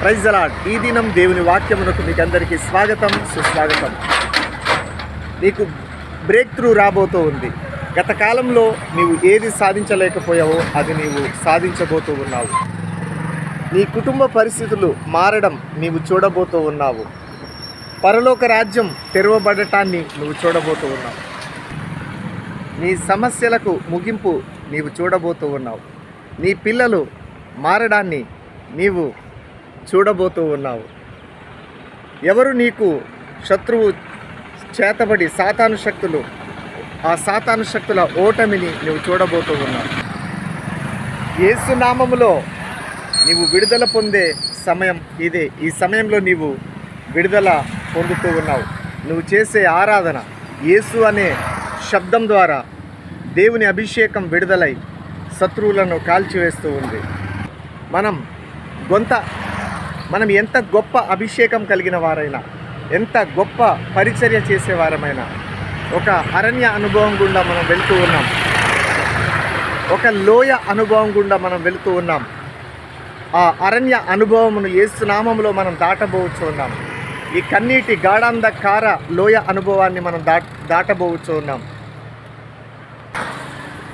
Praise అలాడ్ ఈ దినం దేవుని వాక్యమునకు మీకు అందరికీ స్వాగతం సుస్వాగతం. నీకు బ్రేక్ త్రూ రాబోతూ ఉంది. గత కాలంలో నీవు ఏది సాధించలేకపోయావో అది నీవు సాధించబోతూ ఉన్నావు. నీ కుటుంబ పరిస్థితులు మారడం నీవు చూడబోతూ ఉన్నావు. పరలోక రాజ్యం తెరవబడటాన్ని నువ్వు చూడబోతూ ఉన్నావు. నీ సమస్యలకు ముగింపు నీవు చూడబోతూ ఉన్నావు. నీ పిల్లలు మారడాన్ని నీవు చూడబోతూ ఉన్నావు. ఎవరు నీకు శత్రువు చేతబడి సాతాను శక్తులు ఆ సాతాను శక్తుల ఓటమిని నువ్వు చూడబోతూ ఉన్నావు. ఏసునామములో నీవు విడుదల పొందే సమయం ఇదే. ఈ సమయంలో నీవు విడుదల పొందుతూ ఉన్నావు. నువ్వు చేసే ఆరాధన యేసు అనే శబ్దం ద్వారా దేవుని అభిషేకం విడుదలై శత్రువులను కాల్చివేస్తూ ఉంది. మనం గొంత మనం ఎంత గొప్ప అభిషేకం కలిగిన వారైనా ఎంత గొప్ప పరిచర్య చేసేవారమైనా ఒక అరణ్య అనుభవం గుండా మనం వెళుతూ ఉన్నాం. ఒక లోయ అనుభవం గుండా మనం వెళుతూ ఉన్నాం. ఆ అరణ్య అనుభవమును ఏసునామంలో మనం దాటబోవచ్చు ఉన్నాం. ఈ కన్నీటి గాఢాంధకార లోయ అనుభవాన్ని మనం దాట దాటబోవచ్చు ఉన్నాం.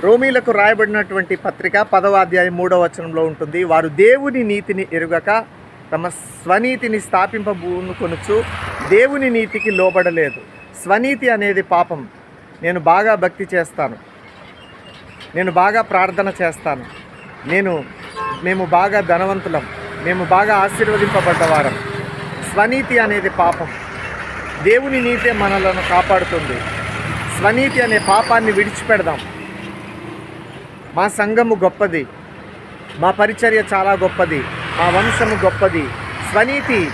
రోమీలకు రాయబడినటువంటి పత్రిక పదవ అధ్యాయం మూడవ వచనంలో ఉంటుంది వారు దేవుని నీతిని ఎరుగక తమ స్వనీతిని స్థాపింపబూనుకొనుచు దేవుని నీతికి లోబడలేదు. స్వనీతి అనేది పాపం. నేను బాగా భక్తి చేస్తాను. నేను బాగా ప్రార్థన చేస్తాను. నేను మేము బాగా ధనవంతులం. మేము బాగా ఆశీర్వదింపబడ్డవారం. స్వనీతి అనేది పాపం. దేవుని నీతే మనలను కాపాడుతుంది. స్వనీతి అనే పాపాన్ని విడిచిపెడదాం. మా సంఘము గొప్పది. మా పరిచర్య చాలా గొప్పది. మా వంశము గొప్పది. స్వనీతి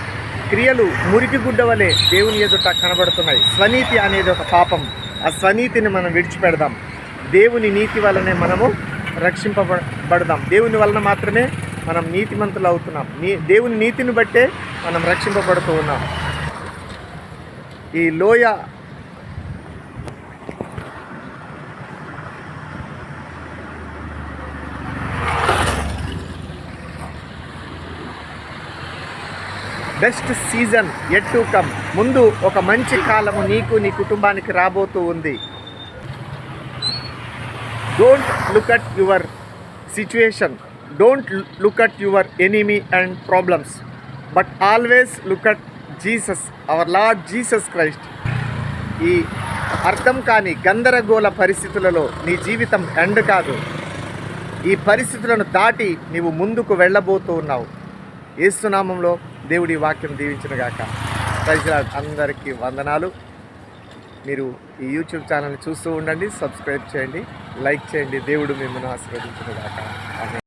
క్రియలు మురికి గుడ్డ వలె దేవుని ఎదుట కనబడుతున్నాయి. స్వనీతి అనేది ఒక పాపం. ఆ స్వనీతిని మనం విడిచిపెడదాం. దేవుని నీతి వలనే మనము రక్షింపబడదాం. దేవుని వలన మాత్రమే మనం నీతిమంతులు అవుతున్నాం. నీ దేవుని నీతిని బట్టే మనం రక్షింపబడుతూ ఉన్నాం. ఈ లోయ best season yet to come ముందు ఒక మంచి కాలము నీకు నీ కుటుంబానికి రాబోతూ ఉంది. Don't look at your situation don't look at your enemy and problems but always look at Jesus our Lord Jesus Christ ఈ అర్థం కాని గందరగోళ పరిస్థితులలో నీ జీవితం ఎండ్ కాదు. ఈ పరిస్థితులను దాటి నీవు ముందుకు వెళ్ళబోతూ ఉన్నావు. ఏసునామంలో దేవుడి వాక్యం దీవించిన గాక. ప్రజల అందరికీ వందనాలు. మీరు ఈ యూట్యూబ్ ఛానల్ చూస్తూ ఉండండి సబ్స్క్రైబ్ చేయండి లైక్ చేయండి. దేవుడు మిమ్మల్ని ఆశీర్వదించిన గాక.